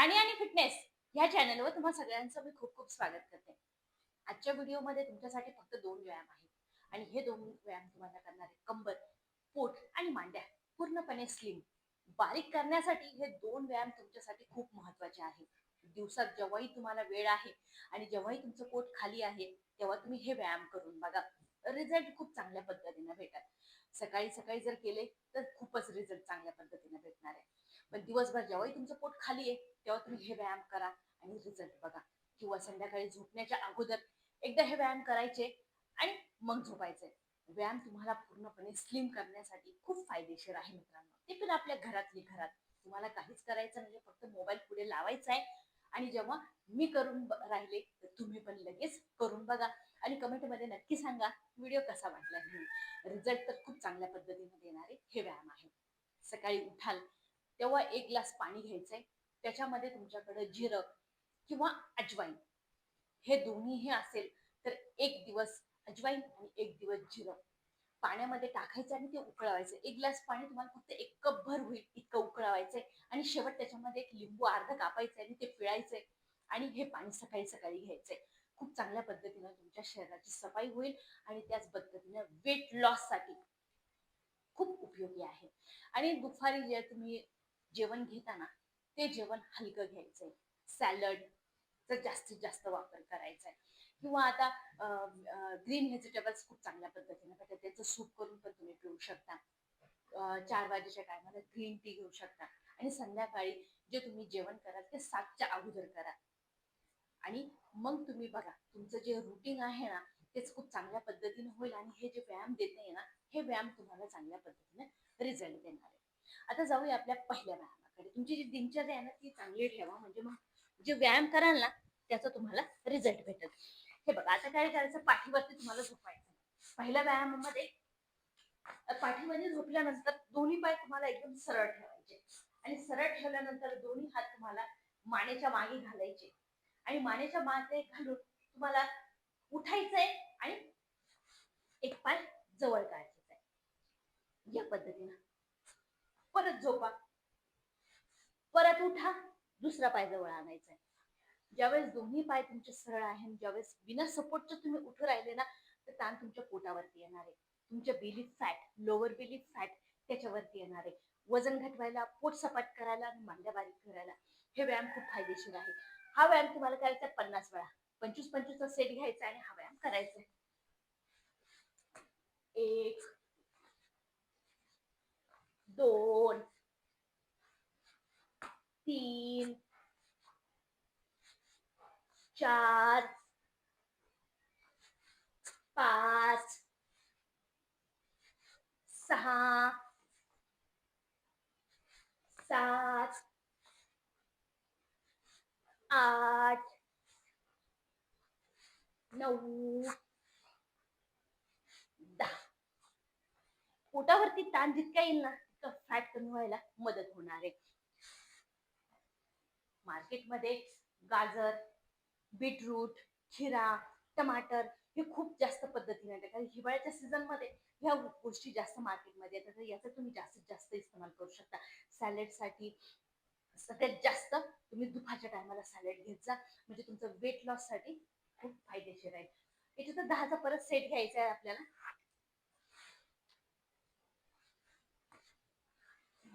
प्राणी आणि फिटनेस ह्या चॅनलवर तुम्हा सगळ्यांचं मी खूप खूप स्वागत करते. आजच्या व्हिडिओमध्ये तुमच्यासाठी फक्त दोन व्यायाम आहेत. आणि हे दोन व्यायाम तुम्हाला करणारे कंबर पोट आणि मांड्या पूर्णपणे स्लिम बारीक करण्यासाठी हे दोन व्यायाम तुमच्यासाठी खूप महत्त्वाचे आहेत. दिवसात जेव्हाही तुम्हाला वेळ आहे आणि जेव्हाही तुमचं पोट खाली आहे तेव्हा तुम्ही हे व्यायाम करून बघा. रिझल्ट खूप चांगल्या पद्धतीने भेटतात. सकाळी सकाळी जर केले तर खूपच रिझल्ट चांगल्या पद्धतीने भेटणार आहे. पण दिवसभर जेव्हाही तुमचं पोट खाली आहे तेव्हा तुम्ही हे व्यायाम करा आणि रिझल्ट बघा. किंवा संध्याकाळी झोपण्याच्या अगोदर एकदा हे व्यायाम करायचे आणि मग झोपायचे. व्यायाम तुम्हाला पूर्णपणे स्लिम करण्यासाठी खूप फायदेशीर आहे मित्रांनो. ते पण आपल्या घरातली घरात तुम्हाला काहीच करायचं म्हणजे फक्त मोबाईल पुढे लावायचा आहे. आणि जेव्हा मी करून राहिले तर तुम्ही पण लगेच करून बघा. आणि कमेंटमध्ये नक्की सांगा व्हिडिओ कसा वाटला? रिझल्ट तर खूप चांगल्या पद्धतीने देणारे हे व्यायाम आहे. सकाळी उठाल तेव्हा एक ग्लास पाणी घ्यायचंय. त्याच्यामध्ये तुमच्याकडे जिरं किंवा अजवाईन. हे दोन्हीही असेल तर एक दिवस अजवाईन आणि एक दिवस जिरं. पाण्यामध्ये टाकायचं आणि ते उकळवायचं. एक ग्लास पाणी तुम्हाला फक्त एक कप भर होईल इतकं उकळवायचंय. आणि शेवट त्याच्यामध्ये एक लिंबू अर्ध कापायचं आणि ते पिळायचंय. आणि हे पाणी सकाळी सकाळी घ्यायचंय. खूप चांगल्या पद्धतीनं तुमच्या शरीराची सफाई होईल आणि त्याच पद्धतीनं वेट लॉससाठी खूप उपयोगी आहे. आणि दुपारी जे तुम्ही जेवण घेताना ते जेवण हलकं घ्यायचंय. सॅलडचा जास्तीत जास्त वापर करायचा आहे किंवा आता ग्रीन व्हेजिटेबल्स खूप चांगल्या पद्धतीने भेटतात त्याचं सूप करून पण तुम्ही पिऊ शकता. चार वाजेच्या टायमाला ग्रीन टी घेऊ शकता. आणि संध्याकाळी जे तुम्ही जेवण कराल ते सातच्या अगोदर करा. आणि मग तुम्ही बघा तुमचं जे रुटीन आहे ना तेच खूप चांगल्या पद्धतीने होईल आणि हे जे व्यायाम देते ना हे व्यायाम तुम्हाला चांगल्या पद्धतीने रिझल्ट देणार आहे. आता जाऊया आपल्या पहिल्या व्यायामाकडे. तुमची जी दिनचर्या आहे ना ती चांगली ठेवा. म्हणजे मग जे व्यायाम कराल ना त्याचा तुम्हाला रिझल्ट भेटेल. हे बघा आता काय करायचं? पाठीवरती तुम्हाला झोपायचं पहिल्या व्यायामामध्ये पाठीमध्ये झोपल्यानंतर दोन्ही पाय तुम्हाला एकदम सरळ ठेवायचे. आणि सरळ ठेवल्यानंतर दोन्ही हात तुम्हाला मानेच्या मागे घालायचे. आणि मानेच्या मागे घालून तुम्हाला उठायचंय आणि एक पाय जवळ काढायचा आहे या पद्धतीनं. परत झोपा. परत उठा. दुसरा पाय जवळ आणायचा आहे. ज्यावेळेस दोन्ही पाय तुमचे सरळ आहे ज्यावेळेस बिना सपोर्टचे तुम्ही उठू राहिले ना तर ताण तुमच्या पोटावरती येणार आहे. तुमच्या belly fat lower belly fat त्याच्यावरती येणार आहे. वजन घटवायला पोट सपाट करायला आणि मांड्या बारीक करायला हे व्यायाम खूप फायदेशीर आहे. हा व्यायाम तुम्हाला करायचा पन्नास वेळा. पंचवीस पंचवीसचा सेट घ्यायचा आणि हा व्यायाम करायचा आहे. एक दोन तीन चार पाच सहा सात आठ नऊ दहा. पोटावरती ताण जितका येईल ना फॅट कमी व्हायला मदत होणार आहे. मार्केटमध्ये गाजर बीटरूट खिरा टमाटर हे खूप जास्त पद्धतीने येतात. कारण हिवाळ्याच्या सीझनमध्ये ह्या गोष्टी जास्त मार्केटमध्ये येतात. तर याचा तुम्ही जास्तीत जास्त इस्तेमाल करू शकता. सॅलेडसाठी सगळ्यात जास्त तुम्ही दुपारच्या टायमाला सॅलेड घेत जा. म्हणजे तुमचं वेट लॉससाठी खूप फायदेशीर आहे. याच्यात दहाचा परत सेट घ्यायचा आहे आपल्याला.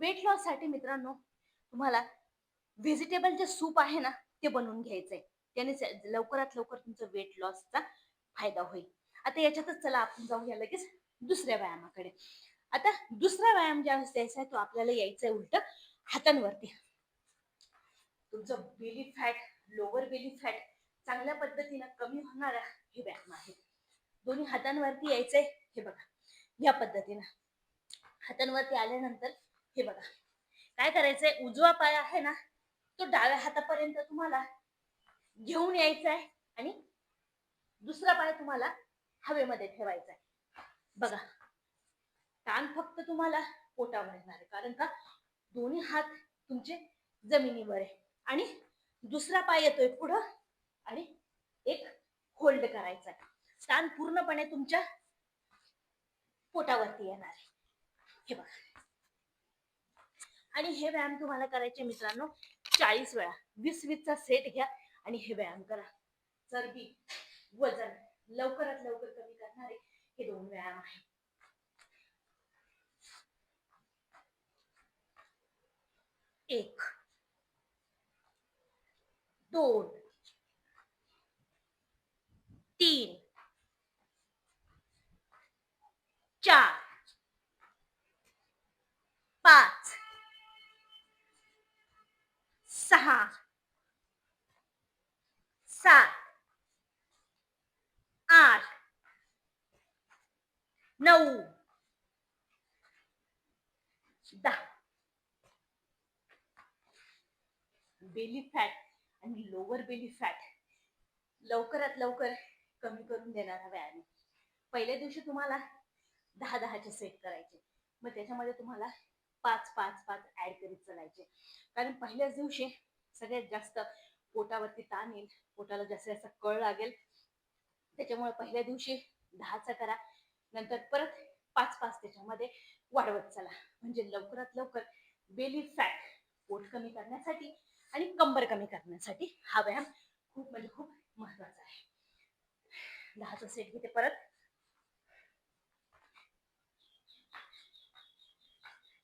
वेट लॉससाठी मित्रांनो तुम्हाला व्हेजिटेबल जे सूप आहे ना ते बनवून घ्यायचंय. त्याने लवकरात लवकर तुमचं वेट लॉसचा फायदा होईल. आता याच्यातच चला आपण जाऊया लगेच दुसऱ्या व्यायामाकडे. आता दुसरा व्यायाम ज्या वेळेस द्यायचा आहे तो आपल्याला यायचा आहे उलट हातांवरती. तुमचं belly fat lower belly fat चांगल्या पद्धतीनं कमी होणारा हे व्यायाम आहे. दोन्ही हातांवरती यायचंय हे बघा. या पद्धतीनं. हातांवरती आल्यानंतर हे बघा. काय करायचंय? उजवा पाय आहे ना तो डाव्या हातापर्यंत तुम्हाला घेऊन यायचा आहे आणि दुसरा पाय तुम्हाला हवेमध्ये ठेवायचा आहे बघा. ताण फक्त तुम्हाला पोटावर येणार आहे. कारण का? दोन्ही हात तुमचे जमिनीवर आहे. आणि दुसरा पाय येतोय पुढं आणि एक होल्ड करायचा आहे ताण पूर्णपणे तुमच्या पोटावरती येणार आहे. हे बघा. आणि हे व्यायाम तुम्हाला करायचे मित्रांनो चाळीस वेळा. वीस वीसचा सेट घ्या आणि हे व्यायाम करा. चरबी वजन लवकरात लवकर कमी करणारे हे दोन व्यायाम आहेत. एक दोन तीन चार पाच सहा. सात. आठ. नऊ. दहा. बेली फॅट आणि लोअर बेली फॅट लवकरात लवकर कमी करून देणारा व्यायाम पहिल्या दिवशी तुम्हाला दहा दहाचे सेट करायचे. मग त्याच्यामध्ये तुम्हाला पाच पाच पाच ऍड करीत चालायचे. कारण पहिल्याच दिवशी सगळ्यात जास्त पोटावरती ताण येईल पोटाला जास्त जास्त कळ लागेल. त्याच्यामुळे पहिल्या दिवशी दहाचा करा नंतर परत पाच पाच त्याच्यामध्ये वाढवत चला. म्हणजे लवकरात लवकर बेली फॅट पोट कमी करण्यासाठी आणि कंबर कमी करण्यासाठी हा व्यायाम खूप म्हणजे खूप महत्त्वाचा आहे. दहाचा सेट घेते परत.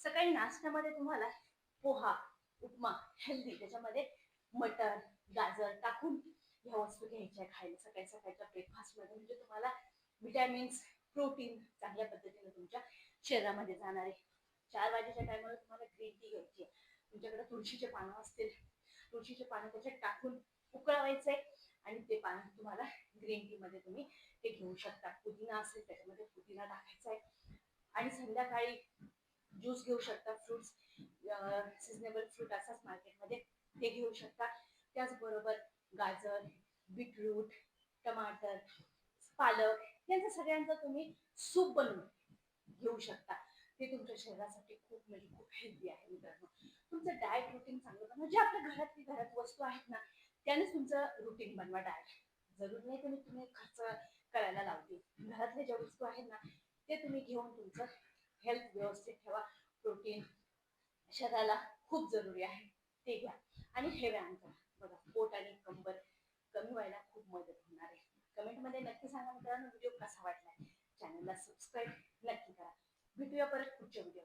सकाळी नाश्त्यामध्ये तुम्हाला पोहा उपमा हेल्दी त्याच्यामध्ये मटर गाजर टाकून ह्या वस्तू घ्यायच्या खायला सकाळी सकाळच्या ब्रेकफास्टमध्ये म्हणजे तुम्हाला विटॅमिन्स प्रोटीन चांगल्या पद्धतीने तुमच्या शरीरामध्ये जाणार. आहे चार वाजेच्या टायमाला तुम्हाला ग्रीन टी घ्यायची आहे. तुमच्याकडे तुळशीचे पानं असतील. तुळशीचे पानं त्याच्यात टाकून उकळवायचे आणि ते पानं तुम्हाला ग्रीन टी मध्ये तुम्ही ते घेऊ शकता. पुदिना असेल त्याच्यामध्ये पुदिना टाकायचा आहे आणि संध्याकाळी ज्यूस घेऊ शकता फ्रुट्स सिजनेबल फ्रूट असाच मार्केटमध्ये ते घेऊ शकता. त्याचबरोबर गाजर बीटरूट टमाटर पालक यांचं सगळ्यांचं तुम्ही सूप बनवून घेऊ शकता. ते तुमच्या शरीरासाठी खूप म्हणजे खूप हेल्दी आहे मित्रांनो. तुमचं डाएट रुटीन चांगलं म्हणजे जे आपल्या घरातली घरात वस्तू आहेत ना त्यानेच तुमचं रुटीन बनवा. डाएट जरूर नाही तुम्ही तुम्ही खर्च करायला लावते घरातल्या ज्या वस्तू आहेत ना ते तुम्ही घेऊन तुमचं हेल्थ व्यवस्थित ठेवा. प्रोटीन शरीराला खूप जरुरी आहे. ते घ्या. आणि हे व्यायाम करा. बघा पोट आणि कंबर कमी व्हायला खूप मदत होणार आहे. कमेंटमध्ये नक्की सांगा मित्रांनो व्हिडिओ कसा वाटला? चॅनलला सबस्क्राईब नक्की करा. भेटूया परत पुढच्या व्हिडिओ